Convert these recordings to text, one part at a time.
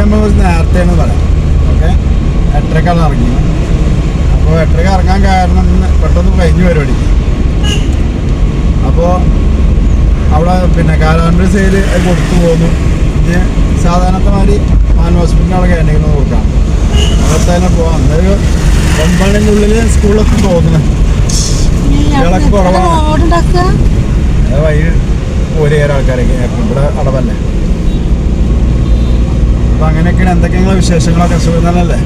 നമ്മൾ കുറച്ച് നേരത്തെയാണ് പറയാം. ഓക്കെ? എട്ടരക്കാണ് ഇറങ്ങിയത്. അപ്പോൾ എട്ടരക്ക് ഇറങ്ങാൻ കാരണം പെട്ടെന്ന് കഴിഞ്ഞു പരിപാടി. അപ്പോൾ അവിടെ പിന്നെ കാലാണ്ട് സെയിൽ കൊടുത്തു പോന്നു. പിന്നെ സാധാരണത്തമാതിരി ആൻ ഹോസ്പിറ്റലിനവിടെ കേണ്ടെങ്കിൽ നോക്കാം. അവിടെ തന്നെ പോവാം. അന്നൊരു ഒമ്പതിനുള്ളിൽ സ്കൂളിലൊക്കെ പോകുന്നത് കുറവാണ്. വൈകി ഒരേ ആൾക്കാരൊക്കെ. ഇവിടെ അടവല്ലേ? അങ്ങനെയൊക്കെയാണ്. എന്തൊക്കെയാണ് വിശേഷങ്ങളൊക്കെ? സുഖം തന്നെയല്ലേ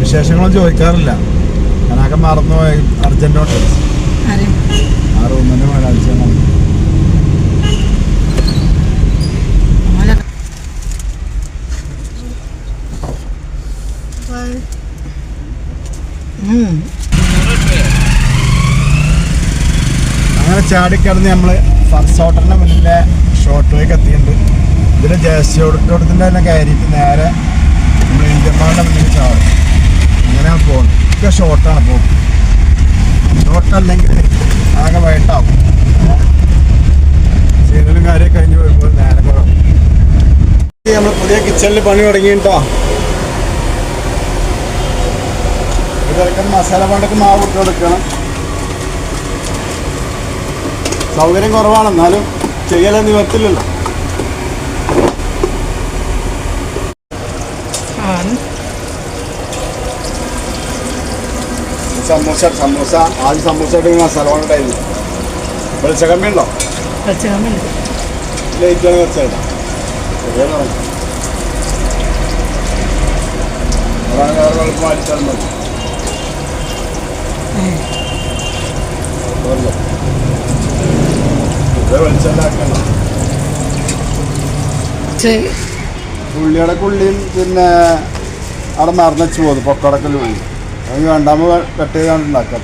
വിശേഷങ്ങളൊന്നും ചോദിക്കാറില്ല. ഞാനൊക്കെ മറന്നുപോയി. അർജന്റോട്ട് ആ റൂമിന്റെ മേലെ ഉം. അങ്ങനെ ചാടിക്കിടന്ന് നമ്മൾ ഫസ്റ്റ് ഹോട്ടലിന്റെ മുന്നിലെ ഷോർട്ട് വേക്ക് എത്തിയിട്ടുണ്ട്. ഇതിൽ ജയസ്റ്റോടത്തിന്റെ തന്നെ കയറിയിട്ട് നേരെ നമ്മൾ ഇന്ത്യമാരുടെ മുന്നിൽ ചാടും. അങ്ങനെ പോകുന്നത്. ഒക്കെ ഷോർട്ടാണ് പോകും ഷോർട്ടല്ലെങ്കിൽ ആകെ വൈകിട്ടാവും. സീനലും കാര്യം കഴിഞ്ഞ് വരുമ്പോൾ നേരെ കുറവ് നമ്മൾ പുതിയ കിച്ചണിൽ പണി തുടങ്ങിയിട്ടോ ഇതൊക്കെ മസാല പണ്ടൊക്കെ മാവ് ഇട്ട് കൊടുക്കണം. സൗകര്യം കുറവാണ്. എന്നാലും ചെയ്യലെന്ന് നിവർത്തില്ലല്ലോ. ആണ് സമോസ സമോസ ആദ്യം സമോസ ഇട്ട് സ്ഥലമാണ് കൊണ്ട് ടൈമില്ല വെളിച്ചക്കമ്മി ഉണ്ടോ വെച്ചകമ്മില്ല ലേറ്റ് ആണ് വെച്ചേട്ടാ അതാണ് വേറെ എളുപ്പം അടിച്ചാലും മതി കുഴപ്പമില്ല. ഇത് വെളിച്ചെണ്ണാക്കണ്ട ഉള്ളിയുടെ ഉള്ളിയും പിന്നെ അവിടെ മറന്നു പോകുന്നു പൊക്കടക്കൽ ഉള്ളി അത് വേണ്ടാമ കട്ട് ചെയ്താണ് ഉണ്ടാക്കാം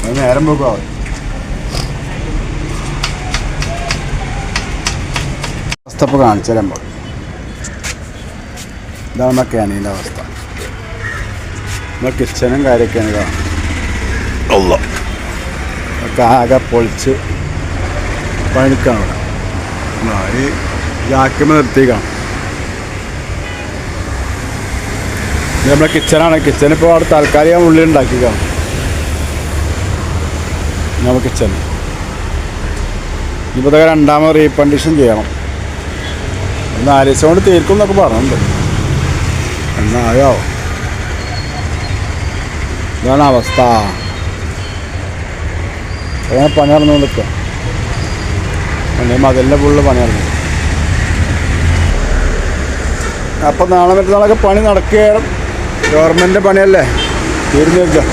അത് നേരം പോകും അവർ അവസ്ഥ ഇപ്പോൾ കാണിച്ചു തരുമ്പോൾ ഇതാണ് നമ്മുടെ അവസ്ഥ. നമ്മുടെ കിച്ചനും കാര്യമൊക്കെയാണ് കാണാം ഉള്ള ഒക്കെ ആകെ പൊളിച്ച് പണിക്കാണ്. ഈ ജാക്കിമ നിർത്തിയേക്കാണ് ഇത് നമ്മുടെ കിച്ചണാണ് കിച്ചൺ ഇപ്പോൾ അവിടെ താൽക്കാലികം ഉള്ളിൽ ഉണ്ടാക്കിയേക്കാണ് നമ്മുടെ കിച്ചൺ ഇപ്പോൾ ഇതൊക്കെ രണ്ടാമത് റീകണ്ടീഷൻ ചെയ്യണം. ഒന്ന് ദിവസം കൊണ്ട് തീർക്കും എന്നൊക്കെ പറഞ്ഞിട്ടുണ്ട്. എന്നായോ ഇതാണ് അവസ്ഥ. പണി നടന്നു നിൽക്കുക മതിലിന്റെ ഫുള്ള് പണി നടന്നു. അപ്പം നാളെ മറ്റന്നാളൊക്കെ പണി നടക്കുകയാണ് ഗവൺമെന്റിന്റെ പണിയല്ലേ? തീർന്നു വെച്ചാൽ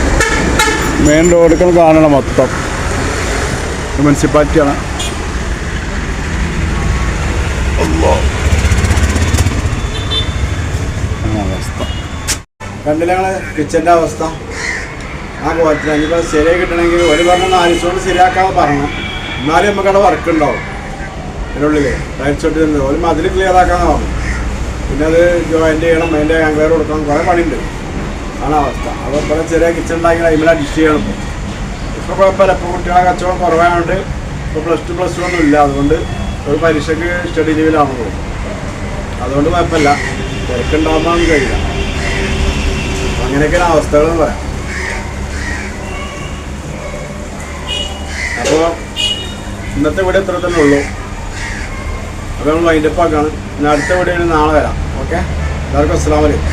മെയിൻ റോഡിൽ കാണണം മൊത്തം. മുനിസിപ്പാലിറ്റിയാണ് കണ്ടില്ല ഞങ്ങളെ കിച്ചന്റെ അവസ്ഥ. ആ കോലത്തിൽ ഇനിയിപ്പോൾ ശരിയായി കിട്ടണമെങ്കിൽ ഒരു പറഞ്ഞ നാല് ശരിയാക്കാതെ പറഞ്ഞു എന്നാലും നമുക്കവിടെ വർക്ക് ഉണ്ടാവും. അതിനുള്ളിൽ ടൈൽസ് ഒട്ടി ഒരു മതിൽ ക്ലിയർ ആക്കാന്ന് പറഞ്ഞു പിന്നെ അത് ജോയിന്റ് ചെയ്യണം അതിന്റെ ആംഗ്ലർ കൊടുക്കണം കുറേ പണിയുണ്ട്. ആണ് അവസ്ഥ. അപ്പോൾ ഇപ്പോൾ ചെറിയ കിച്ചൺ ഉണ്ടാക്കി അതിൽ അഡ്ജസ്റ്റ് ചെയ്യണം ഇപ്പോൾ ഇപ്പോൾ കുഴപ്പമില്ല. ഇപ്പോൾ കുട്ടികളെ കച്ചവടം കുറവായതുകൊണ്ട് ഇപ്പോൾ പ്ലസ് ടു പ്ലസ് ടു ഒന്നും ഇല്ല. അതുകൊണ്ട് ഒരു പരീക്ഷയ്ക്ക് സ്റ്റഡി ലീവിലാണ് പോകും അതുകൊണ്ട് കുഴപ്പമില്ല. തിരക്കുണ്ടാകുമ്പോൾ കഴിയില്ല. അങ്ങനെയൊക്കെയാണ് അവസ്ഥകളെന്ന് പറയാം. അപ്പോൾ ഇന്നത്തെ ഇവിടെ ഇത്ര തന്നെ ഉള്ളൂ. അപ്പോൾ നമ്മൾ വൈൻഡപ്പ് ആക്കാണ്. ഇനി അടുത്ത വീഡിയോ നാളെ വരാം. ഓക്കെ എല്ലാവർക്കും അസ്സാം വലൈക്കും